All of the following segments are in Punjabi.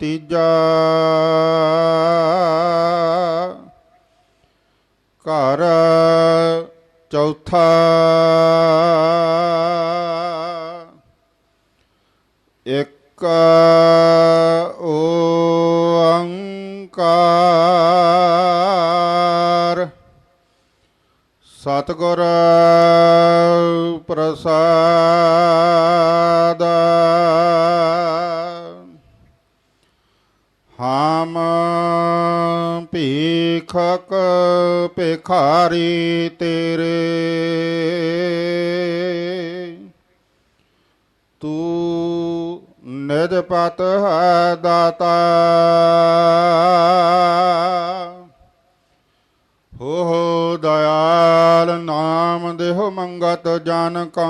ਤੀਜਾ ਘਰ ਚੌਥਾ ਇੱਕ ਓੰਕਾਰ। ਸਤਿਗੁਰ ਪ੍ਰਸਾਦ। ਹਮ ਭੀਖਕ ਭਿਖਾਰੀ ਤੇਰੇ। ਤੂੰ ਨਿਜ ਪਤ ਹੈ ਦਾਤਾ। ਹੋ ਦਇਆਲ ਨਾਮ ਦੇਹੁ ਮੰਗਤ ਜਨ ਕਾ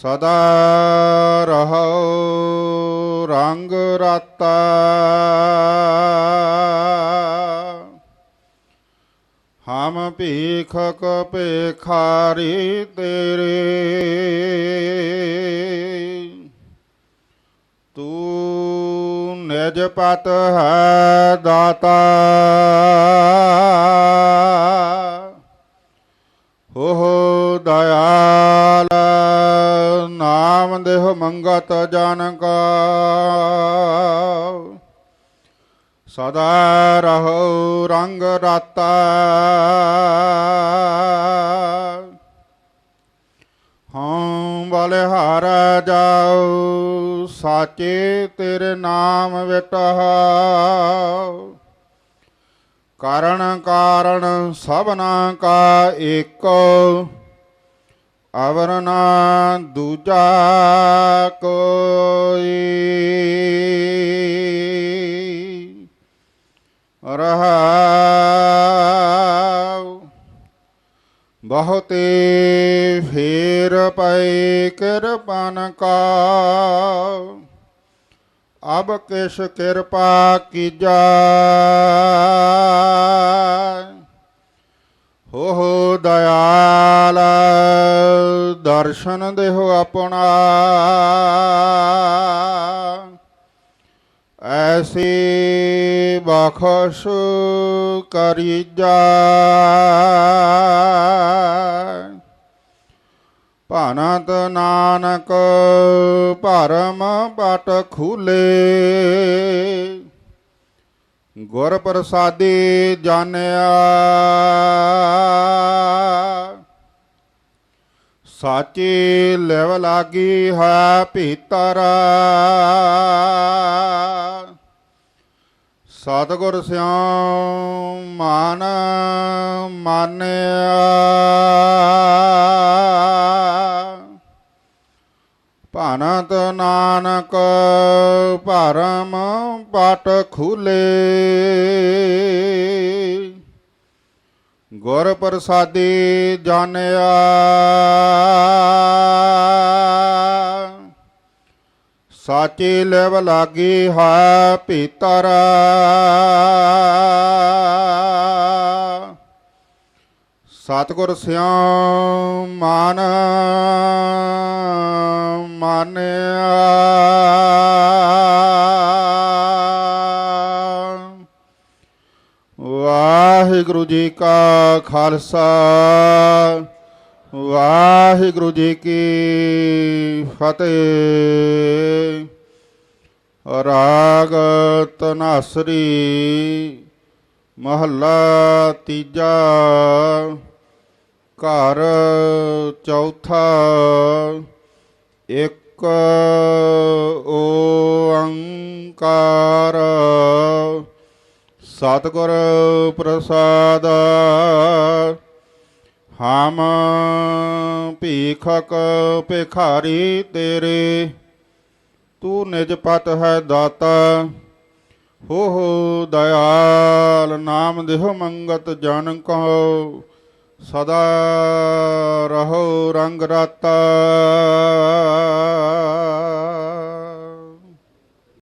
ਸਦਾ ਰਹੋ ਰੰਗ ਰਾਤਾ ਹਮ ਭੀਖਕ ਭੇਖਾਰੀ ਤੇਰੇ ਤੂੰ ਨਿਜ ਪਤ ਹੈ ਦਾਤਾ ਦੇਹ ਮੰਗਤ ਜਨ ਕਾ ਸਦਾ ਰਹੋ ਰੰਗ ਰਾਤਾ। ਹਉ ਬਲਿਹਾਰ ਜਾਉ, ਸਾਚੇ ਤੇਰੇ ਨਾਮ ਵਿਟਹੁ। ਕਾਰਣ ਕਾਰਣ ਸਭਨਾ ਕਾ ਏਕੋ। ਅਵਰ ਨਾ ਦੂਜਾ ਕੋਈ। ਰਹਾਉ ਬਹੁਤੇ ਫੇਰ ਪਏ ਕਿਰਪਨ ਕਾ ਅਬ ਕਿਸ ਕਿਰਪਾ ਕੀਜਾ দয়াল দর্শন দেহ আপনা ऐसी बखश करी पनत नानक परम पट खुले ਗੁਰ ਪ੍ਰਸਾਦੀ ਜਾਣਿਆ। ਸਾਚੀ ਲਿਵ ਲਾਗੀ ਹੈ ਭੀਤਰ। ਸਤਿਗੁਰ ਸਿਉ ਮਾਨ ਮਾਨਿਆ। ਭਾਨਤ ਨਾਨਕ ਭਰਮ ਪਟ ਖੂਲੇ ਗੁਰ ਪ੍ਰਸਾਦੀ ਜਾਣਿਆ ਸਾਚੀ ਲਿਵ ਲਾਗੀ ਹੈ ਭੀਤਰ ਸਤਿਗੁਰ ਸਿਉ ਮਨ ਮਾਨਿਆ ਵਾਹਿਗੁਰੂ ਜੀ ਕਾ ਖਾਲਸਾ, ਵਾਹਿਗੁਰੂ ਜੀ ਕੀ ਫਤਿਹ। ਰਾਗ ਤਨਾਸਰੀ, ਮਹੱਲਾ ਤੀਜਾ। ਘਰ ਚੌਥਾ ਇੱਕ ਓੰਕਾਰ। ਸਤਿਗੁਰ ਪ੍ਰਸਾਦ, ਹਮ ਭੀਖਕ ਭਿਖਾਰੀ ਤੇਰੇ, ਤੂੰ ਨਿਜ ਪਤ ਹੈ ਦਾਤਾ ਹੋ ਹੋ ਦਇਆਲ, ਨਾਮ ਦੇਹੁ ਮੰਗਤ ਜਨ ਕਹੋ ਸਦਾ ਰਹੋ ਰੰਗ ਰਾਤਾ।